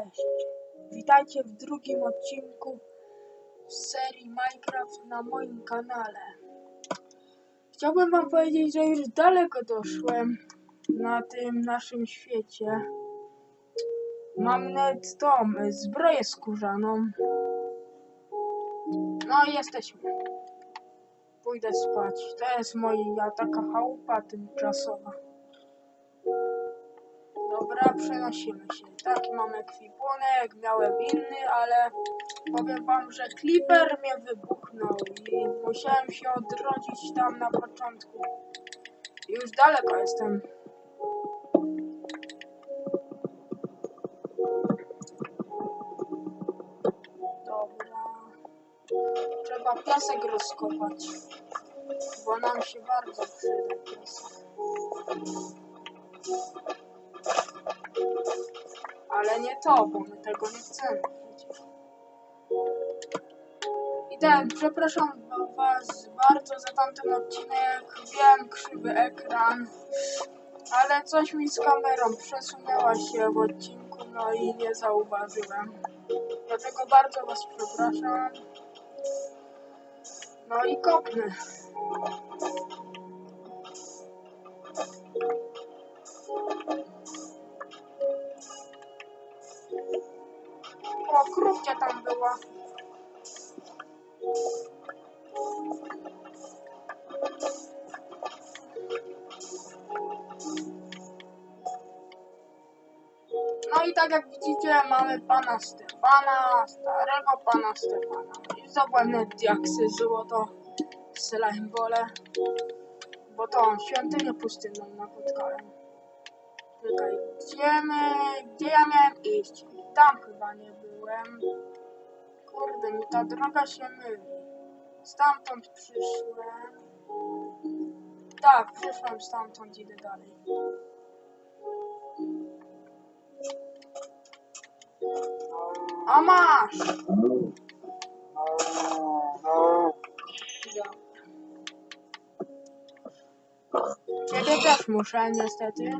Cześć! Witajcie w drugim odcinku serii Minecraft na moim kanale. Chciałbym wam powiedzieć, że już daleko doszłem na tym naszym świecie. Mam nawet tą zbroję skórzaną. No i jesteśmy. Pójdę spać. To jest moja taka chałupa tymczasowa. Dobra, przenosimy się. Taki mam ekwipunek, miałem inny, ale powiem wam, że Clipper mnie wybuchnął i musiałem się odrodzić tam na początku. Już daleko jestem. Dobra. Trzeba piasek rozkopać, bo nam się bardzo przyda piasek. Ale nie to, bo my tego nie chcemy przecież. I ten, przepraszam wa- was bardzo za tamten odcinek. Wiem, krzywy ekran. Ale coś mi z kamerą przesunęła się w odcinku, no i nie zauważyłem. Dlatego bardzo was przepraszam. No i kopnę. O, krówcia tam była. No i tak jak widzicie, mamy pana Stefana, starego pana Stefana. I zdobyłem diaksy, złoto, slime bo to świątynię pustynną napotkałem. Czekaj, gdzie gdzie ja miałem iść? Tam chyba nie byłem. Kurde, mi ta droga się myli. Stamtąd przyszłem. Tak, przyszłem stamtąd, idę dalej. A masz! Ciebie też muszę, niestety.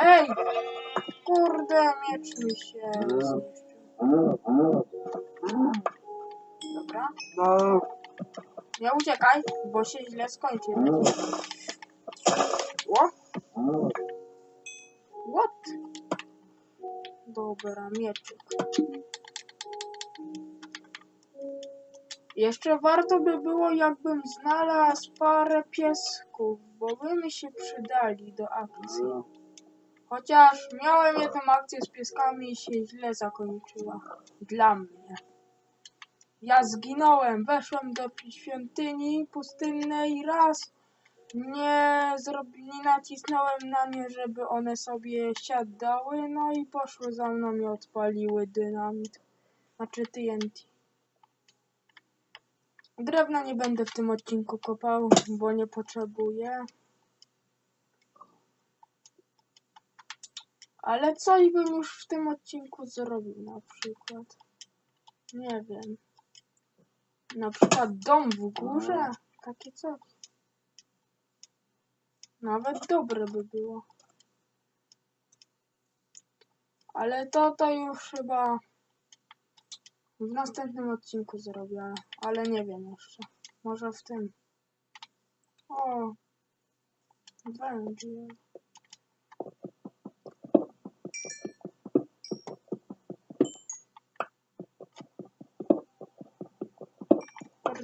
Ej! Kurde, miecz mi się. Dobra. Nie uciekaj, bo się źle skończy. O! What? Dobra, mieczyk. Jeszcze warto by było, jakbym znalazł parę piesków, bo by mi się przydali do akcji. Chociaż miałem jedną akcję z pieskami i się źle zakończyła. Dla mnie. Ja zginąłem, weszłem do świątyni pustynnej raz. Nie, zrobi, nie nacisnąłem na nie, żeby one sobie siadały, no i poszły za mną i odpaliły dynamit. Znaczy TNT. Drewna nie będę w tym odcinku kopał, bo nie potrzebuję. Ale coś bym już w tym odcinku zrobił na przykład. Nie wiem. Na przykład dom w górze? Takie coś. Nawet dobre by było. Ale to to już chyba w następnym odcinku zrobię, ale nie wiem jeszcze. Może w tym. O, będzie.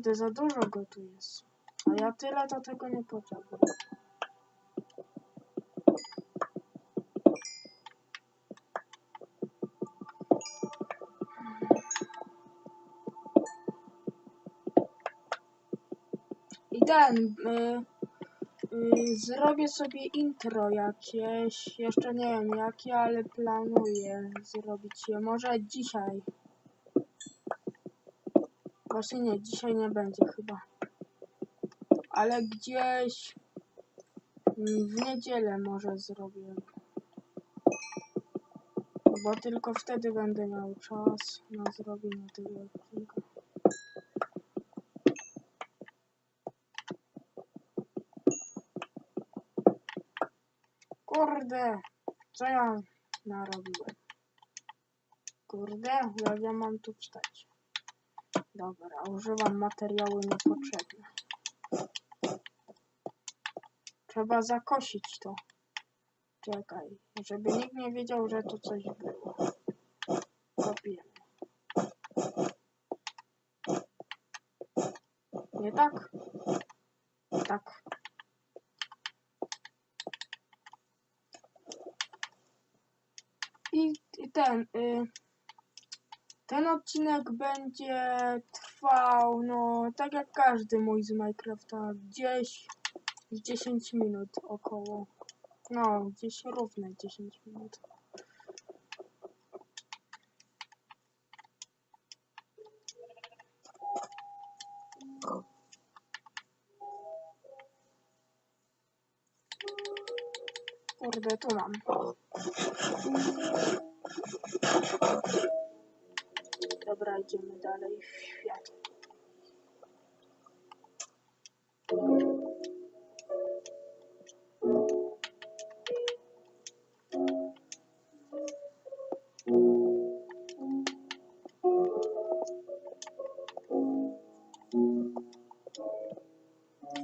Kurde, za dużo go tu jest. A ja tyle to tego nie potrzebuję. I ten, y, y, zrobię sobie intro jakieś, jeszcze nie wiem jakie, ale planuję zrobić je, może dzisiaj. Właśnie nie, dzisiaj nie będzie chyba. Ale gdzieś w niedzielę może zrobię. Bo tylko wtedy będę miał czas na zrobienie tego odcinka. Kurde, co ja narobiłem. Kurde, jak ja mam tu wstać? Dobra, używam materiału niepotrzebne. Trzeba zakosić to. Czekaj, żeby nikt nie wiedział, że tu coś było. Kopiemy. Nie tak? Tak. I, i ten, y, ten odcinek będzie trwał, no, tak jak każdy mój z Minecrafta, gdzieś z 10 minut około. No, gdzieś równe 10 minut. Kurde, tu mam. Dobra, idziemy dalej w świat.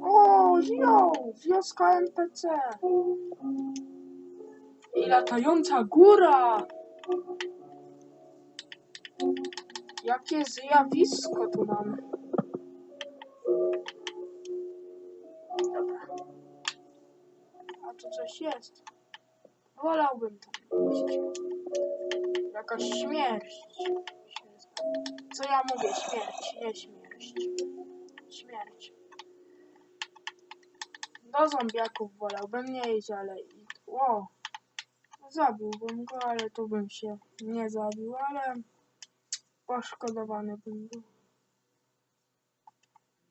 O, yo, wioska NPC. I latająca góra. Jakie zjawisko tu mamy. Dobra. A tu coś jest. Wolałbym tam iść. Jakaś śmierć. Co ja mówię? Śmierć, nie śmierć. Śmierć. Do zombiaków wolałbym nie iść, ale... Ło. Zabiłbym go, ale tu bym się nie zabił, ale... Poszkodowany bym był.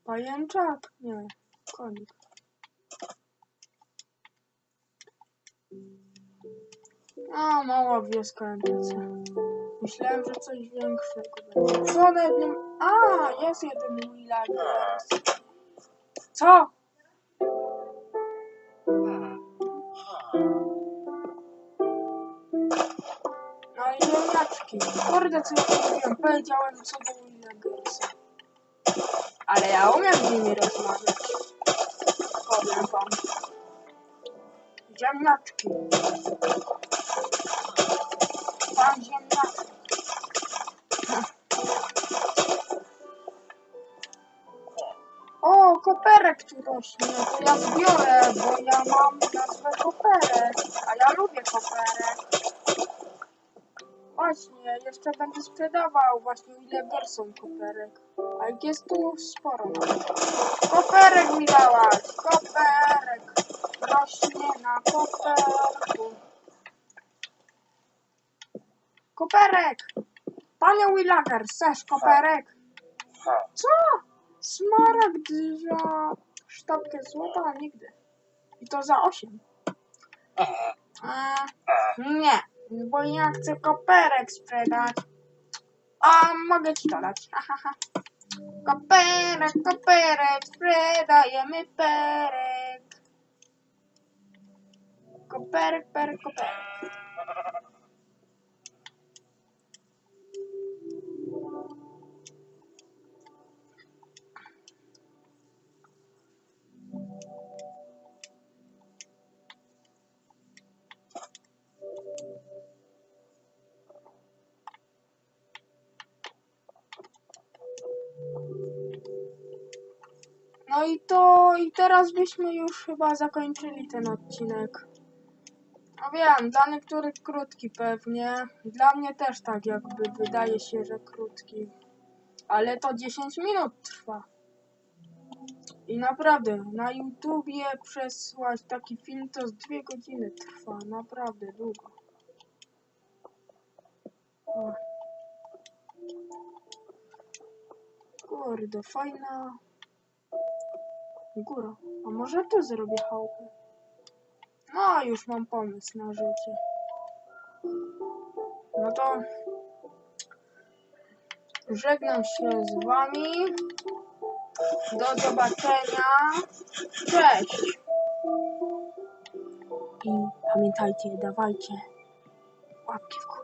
Pajęczak? Nie. Konik. A, mała wioska NPC. Myślałem, że coś większego będzie. Co nawet nie... A, jest jeden Willager. Co? I ziemniaczki. Kurde, co ja? Powiedziałem, co do Willagersa. Ale ja umiem z nimi rozmawiać. Powiem wam. Ziemniaczki. Pan ziemniaczki. O, koperek tu rośnie. To ja zbiorę, bo ja mam nazwę koperek. A ja lubię koperek. Właśnie, jeszcze będę sprzedawał właśnie ile gorsą koperek. A jest tu sporo. Koperek mi dałaś! Koperek! Rośnie na koperku. Koperek! Panie Willager, chcesz koperek? Co? Smaragd za sztabkę złota? Nigdy. I to za 8. E, nie, bo ja chcę koperek sprzedać. A mogę ci to dać. Ha, ha, ha. Koperek, koperek, sprzedajemy perek. Koperek, perek, koperek. No i to, i teraz byśmy już chyba zakończyli ten odcinek. No wiem, dla niektórych krótki pewnie. Dla mnie też tak jakby wydaje się, że krótki. Ale to 10 minut trwa. I naprawdę, na YouTubie przesłać taki film to z 2 godziny trwa. Naprawdę długo. Kurde, fajna góra. A może tu zrobię chałupę? No, już mam pomysł na życie. No to żegnam się z wami. Do zobaczenia. Cześć. I pamiętajcie, dawajcie łapki w górę.